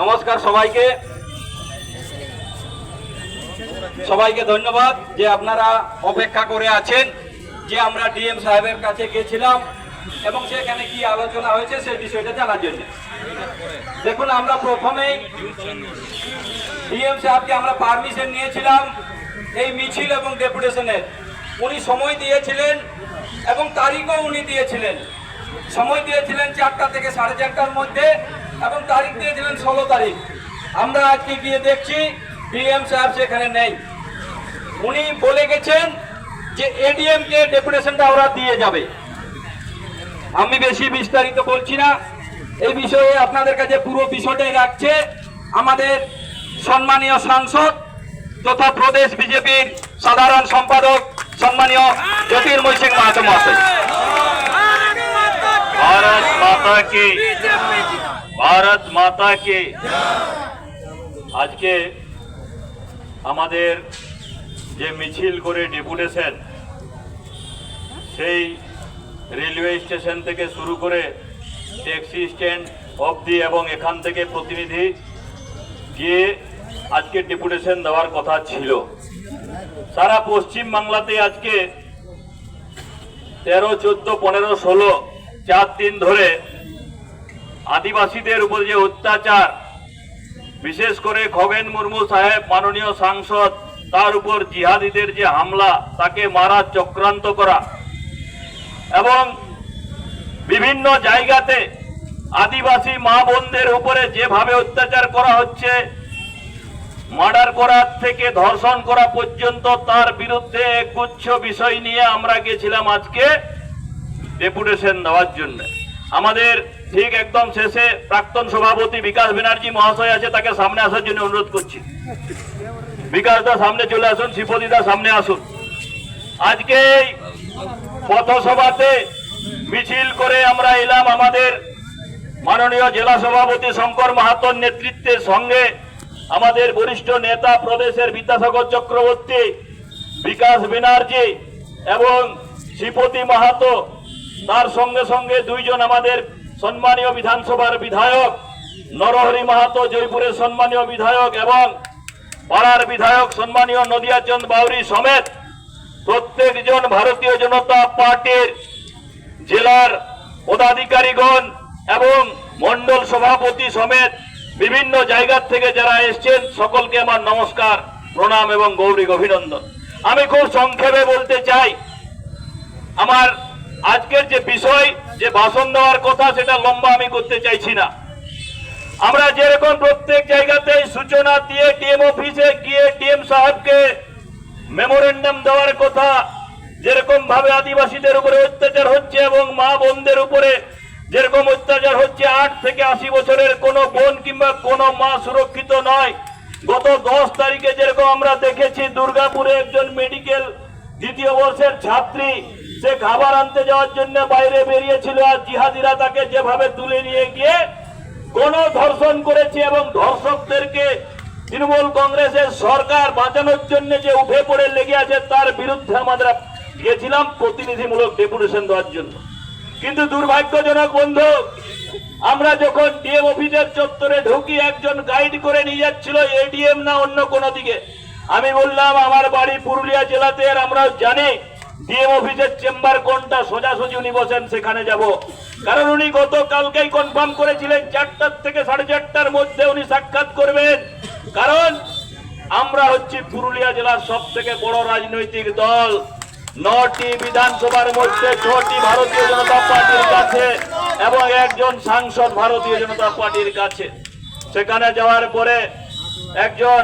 নমস্কার সবাইকে। সবাইকে ধন্যবাদ যে আপনারা অপেক্ষা করে আছেন, যে আমরা ডিএম সাহেবের কাছে গেছিলাম এবং সেখানে কি আলোচনা হয়েছে সেই বিষয়টা জানার জন্য। দেখুন, আমরা প্রথমেই ডিএম সাহেবকে আমরা পারমিশন নিয়েছিলাম এই মিছিল এবং ডেপুটেশনের। উনি সময় দিয়েছিলেন এবং তারিখও উনি দিয়েছিলেন। সময় দিয়েছিলেন চারটা থেকে সাড়ে চারটার মধ্যে। এবং তারিখ দিয়েছিলেন ষোলো তারিখ। আমরা আজকে গিয়ে দেখছি ডিএম সাহেব সেখানে নেই। উনি বলে গেছেন যে এডিএম কে ডেপুটেশনটা ওরা দিয়ে যাবে। আমি বেশি বিস্তারিত বলছি না। এই বিষয়ে আপনাদের কাছে পুরো বিষয়টাই রাখছে আমাদের সম্মানীয় সাংসদ তথা প্রদেশ বিজেপির সাধারণ সম্পাদক সম্মানীয় জ্যোতির্ময় সিং মাহাতো মহাশয়। মাতা কে ভারত মাতা কে আজকে আমাদের যে মিছিল করে ডেপুটেশন, সেই রেলওয়ে স্টেশন থেকে শুরু করে ট্যাক্সি স্ট্যান্ড অবধি এবং এখান থেকে প্রতিনিধি গিয়ে আজকে ডেপুটেশন দেওয়ার কথা ছিল। সারা পশ্চিম বাংলাতে আজকে তেরো, চোদ্দ, পনেরো, ষোলো চার দিন ধরে আদিবাসীদের উপর যে অত্যাচার, বিশেষ করে খগেন মুর্মু সাহেব, মাননীয় সাংসদ, তার উপর জিহাদিদের যে হামলা, তাকে মারা চক্রান্ত করা এবং বিভিন্ন জায়গাতে আদিবাসী মা বোনদের উপরে যেভাবে অত্যাচার করা হচ্ছে, মার্ডার করার থেকে ধর্ষণ করা পর্যন্ত তার বিরুদ্ধে একগুচ্ছ বিষয় নিয়ে আমরা গেছিলাম আজকে। ডেপুটেশন দেওয়ার জন্য। আমাদের ঠিক একদম শেষে প্রাক্তন সভাপতি বিকাশ ব্যানার্জি মহাশয় আছে, তাকে সামনে আসার জন্য অনুরোধ করছি। বিকাশ দা, সামনে চলে আসুন শিবদি দা, সামনে আসুন। আজকে পথসভাতে মিছিল করে আমরা এলাম আমাদের মাননীয় জেলা সভাপতি শঙ্কর মাহাতোর নেতৃত্বের সঙ্গে আমাদের বরিষ্ঠ নেতা প্রদেশের বিদ্যাসাগর চক্রবর্তী, বিকাশ ব্যানার্জি এবং শ্রীপতি মাহাতো তার সঙ্গে সঙ্গে দুইজন আমাদের সম্মানীয় বিধানসভার বিধায়ক, নরহরি মাহাতো জয়পুরের সম্মানীয় বিধায়ক এবং পাড়ার বিধায়ক সম্মানীয় নদিয়াচন্দ বাউরি সমেত প্রত্যেকজন ভারতীয় জনতা পার্টির জেলার পদাধিকারীগণ এবং মন্ডল সভাপতি সমেত বিভিন্ন জায়গার থেকে যারা এসছেন, সকলকে আমার নমস্কার, প্রণাম এবং গৌরিক অভিনন্দন। আমি খুব সংক্ষেপে বলতে চাই, আমার আজকের যে বিষয়, যে ভাষণ দেওয়ার কথা, সেটা লম্বা আমি করতে চাইছি না। আমরা যেরকম প্রত্যেক জায়গাতে সূচনা দিয়ে ডিএম অফিসে গিয়ে ডিএম সাহেবকে মেমোরেন্ডাম দেওয়ার কথা, যেরকম ভাবে আদিবাসীদের উপরে অত্যাচার হচ্ছে এবং মা বোনদের উপরে যেরকম অত্যাচার হচ্ছে, আট থেকে আশি বছরের কোনো বোন কিংবা কোনো মা সুরক্ষিত নয়। গত দশ তারিখে যেরকম আমরা দেখেছি, দুর্গাপুরে একজন মেডিকেল দ্বিতীয় বর্ষের ছাত্রী সে খাবার আনতে যাওয়ার জন্য বাইরে বেরিয়েছিল আর জিহাদিরা তাকে যেভাবে তুলে নিয়ে গিয়ে কোন গণধর্ষণ করেছে এবং ধর্ষকদেরকে তৃণমূল কংগ্রেসের সরকার বাঁচানোর জন্য যে উঠে পড়ে লেগে আছে, তার বিরুদ্ধে আমরা গিয়েছিলাম প্রতিনিধিমূলক ডেপুটেশন দেওয়ার জন্য। কিন্তু দুর্ভাগ্যজনক বন্ধু, আমরা যখন ডিএম অফিসের চত্বরে ঢুকি, একজন গাইড করে নিয়ে যাচ্ছিল এডিএম না অন্য কোনো দিকে। আমি বললাম, আমার বাড়ি পুরুলিয়া জেলাতে, আর জানি ডিএম অফিসের চেম্বার কোনটা সোজাসুজি উনি বসেন সেখানে যাব। কারণ উনি গতকালকেই কনফার্ম করেছিলেন চারটার থেকে সাড়ে চারটার মধ্যে উনি সাক্ষাৎ করবেন। কারণ আমরা হচ্ছি পুরুলিয়া জেলার সব থেকে বড় রাজনৈতিক দল। নটি বিধানসভার মধ্যে ছটি ভারতীয় জনতা পার্টির কাছে এবং একজন সাংসদ ভারতীয় জনতা পার্টির কাছে। সেখানে যাওয়ার পরে একজন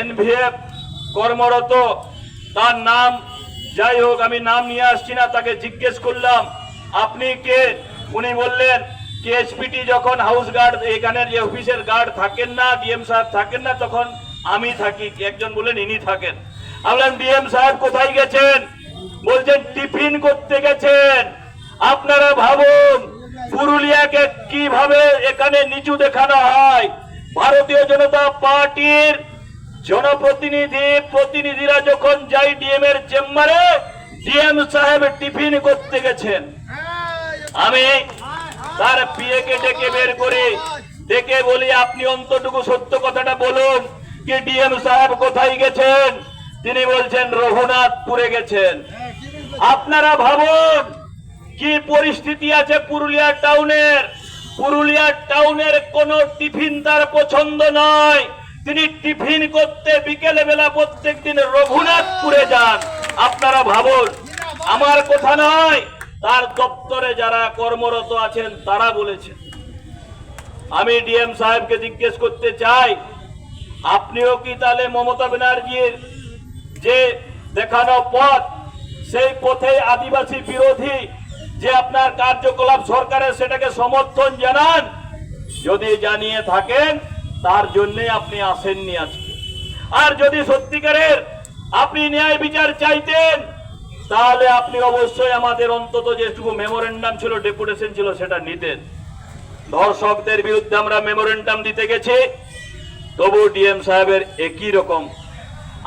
এনভিএফ কর্মরত, তার নাম যাই হোক, আমি নাম নিয়ে আসছি না, তাকে জিজ্ঞেস করলাম, আপনি কে? উনি বললেন কেএসপিটি যখন হাউস গার্ড এখানের যে অফিসের গার্ড থাকেন না ডিএম সাহেব থাকেন না, তখন আমি থাকি। একজন বললেন, ইনি থাকেন। বললাম ডিএম সাহেব কোথায় গেছেন? বলছেন, টিফিন করতে গেছেন। আপনারা ভাবুন, পুরুলিয়াকে কীভাবে এখানে নিচু দেখানো হয়? ভারতীয় জনতা পার্টির জনপ্রতিনিধি, প্রতিনিধিরা যখন যাই ডিএম এর চেম্বারে ডিএম সাহেব টিফিন করতে গেছেন। আমি তার পিএ কে ডেকে বের করে, দেখে বলি, আপনি অন্তটুকু সত্য কথাটা বলুন, কি ডিএম সাহেব কোথায় গেছেন? তিনি বলছেন, রঘুনাথপুরে গেছেন। আপনারা ভাবুন, কি পরিস্থিতি আছে পুরুলিয়া টাউনের? পুরুলিয়া টাউনের কোন টিফিন তার পছন্দ নয়। তিনি টিফিন করতে বিকেলে বেলা প্রত্যেক দিন রঘুনাথপুরে যান। আপনারা ভাবুন, আমার কথা নয়, তার দপ্তরে যারা কর্মরত আছেন তারা বলেছেন। আমি ডিএম সাহেবকে জিজ্ঞেস করতে চাই, আপনিও কি তাহলে মমতা ব্যানার্জির যে দেখানো পথ, সেই পথে আদিবাসী বিরোধী যে আপনার কার্যকলাপ সরকারের সেটাকে সমর্থন জানান? যদি জানিয়ে থাকেন তার জন্যে আপনি আসেননি আজকে। আর যদি সত্যিকারের আপনি ন্যায় বিচার চাইতেন, তাহলে আপনি অবশ্যই আমাদের অন্তত যেটুকু মেমোরেন্ডাম ছিল ডেপুটেশন ছিল, সেটা নিতেন। ধর্ষকদের বিরুদ্ধে আমরা মেমোরেন্ডাম দিতে গেছি। তবু ডিএম সাহেবের একই রকম।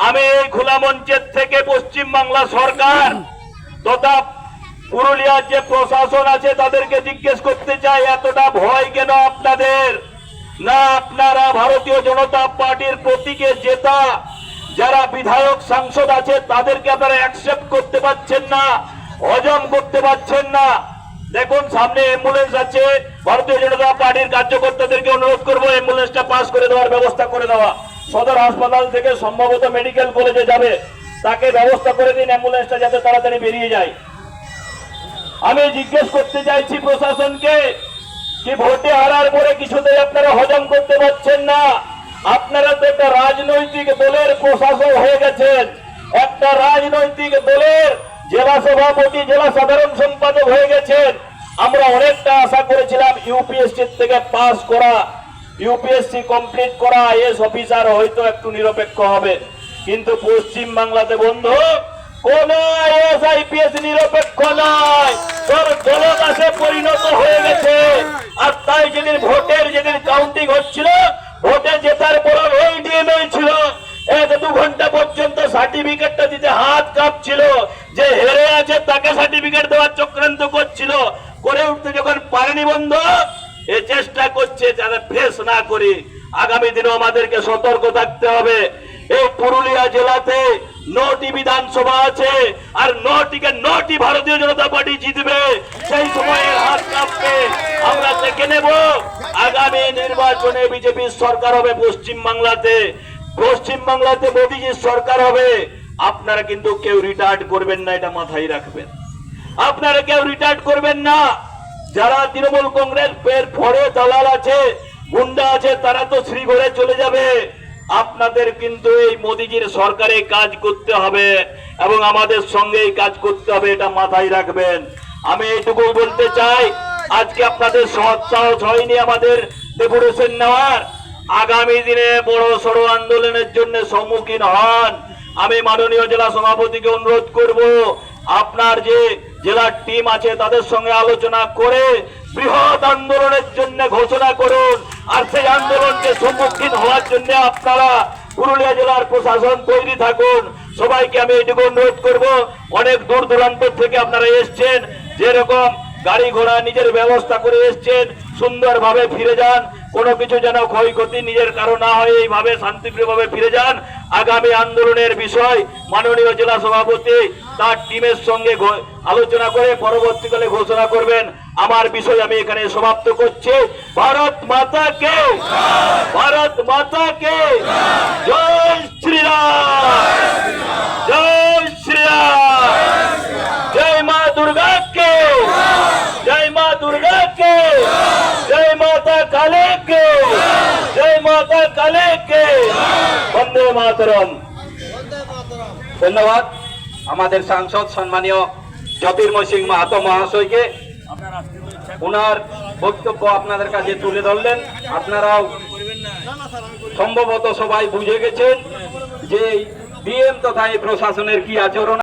আমি এই খোলা মঞ্চের থেকে পশ্চিম বাংলা সরকার তথা পুরুলিয়ার যে প্রশাসন আছে, তাদেরকে জিজ্ঞেস করতে চাই, এতটা ভয় কেন আপনাদের? না আপনারা ভারতীয় জনতা পার্টির প্রতীকে জেতা, যারা বিধায়ক সাংসদ আছে, তাদেরকে আপনারা অ্যাকসেপ্ট করতে পারছেন না, হজম করতে পারছেন না। দেখুন, সামনে অ্যাম্বুলেন্স আছে, ভারতীয় জনতা পার্টির কার্যকর্তাদেরকে অনুরোধ করব অ্যাম্বুলেন্সটা পাস করে দেওয়ার ব্যবস্থা করে দেওয়া। সদর হাসপাতাল থেকে সম্ভবত মেডিকেল কলেজে যাবে। তাকে ব্যবস্থা করে দিন অ্যাম্বুলেন্সটা যাতে তাড়াতাড়ি বেরিয়ে যায়। আমি জিজ্ঞেস করতে চাইছি প্রশাসনকে কি ভোটে হারার পরে কিছুতেই আপনারা হজম করতে পারছেন না। আপনারা তো একটা রাজনৈতিক দলের প্রশাসক হয়ে গেছেন। একটা রাজনৈতিক দলের জেলা সভাপতি, জেলা সাধারণ সম্পাদক হয়ে গেছেন। আমরা অনেকটা আশা করেছিলাম ইউপিএসসি থেকে পাস করা, ইউপিএসসি কমপ্লিট করা আইএস অফিসার হয়তো একটু নিরপেক্ষ হবে কিন্তু পশ্চিম বাংলাতে বন্ধু, কোন আইএস আইপিএস নিরপেক্ষ নয়। তোর দলদাসে পরিণত হয়ে গেছে। করি। আগামী দিনে আমাদেরকে সতর্ক থাকতে হবে। এই পুরুলিয়া জেলাতে নটি বিধানসভা আছে, আর নটিকে নটি ভারতীয় জনতা পার্টি জিতবে। সেই সময়ের হাত কাঁপবে আমরা দেখে নেব। আগামী নির্বাচনে বিজেপির সরকার হবে পশ্চিম বাংলাতে। পশ্চিম বাংলাতে মোদীজির সরকার হবে। আপনারা কিন্তু কেউ রিটায়ার্ড করবেন না, এটা মাথায় রাখবেন। আপনারা কেউ রিটায়ার্ড করবেন না। যারা তৃণমূল কংগ্রেস ফরে দালাল আছে গুন্ডা আছে, তারা তো শ্রীঘরে চলে যাবে। আপনাদের কিন্তু এই মোদিজির সরকারে কাজ করতে হবে এবং আমাদের সঙ্গে কাজ করতে হবে, এটা মাথায় রাখবেন। আমি এইটুকু বলতে চাই, আজকে আপনাদের সৎ সাহস হয়নি আমাদের ডেপুটেশন নেওয়ার। আগামী দিনে বড় সড়ো আন্দোলনের জন্য সম্মুখীন হন। আমি মাননীয় জেলা সভাপতিকে অনুরোধ করব, আপনার যে জেলার টিম আছে তাদের সঙ্গে আলোচনা করে বৃহৎ আন্দোলনের জন্য ঘোষণা করুন। আর সেই আন্দোলনকে সম্মুখীন হওয়ার জন্য আপনারা পুরুলিয়া জেলার প্রশাসন তৈরি থাকুন। সবাইকে আমি এটুকু অনুরোধ করব, অনেক দূর দূরান্ত থেকে আপনারা এসছেন, যেরকম গাড়ি ঘোড়া নিজের ব্যবস্থা করে এসছেন, সুন্দরভাবে ফিরে যান। কোনো কিছু যেন ক্ষয়ক্ষতি নিজের কারও না হয়, এইভাবে শান্তিপ্রিয়ভাবে ফিরে যান। আগামী আন্দোলনের বিষয় মাননীয় জেলা সভাপতি তার টিমের সঙ্গে আলোচনা করে পরবর্তীকালে ঘোষণা করবেন। আমার বিষয় আমি এখানে সমাপ্ত করছি। ভারত মাতাকে! ভারত মাতা কে মাতরম ধন্যবাদ। আমাদের সাংসদ সম্মানীয় জ্যোতির্ময় সিং মাহাতো মহাশয়কে। ওনার বক্তব্য আপনাদের কাছে তুলে ধরলেন। আপনারাও সম্ভবত সবাই বুঝে গেছেন যে ডিএম তথা এই প্রশাসনের কি আচরণ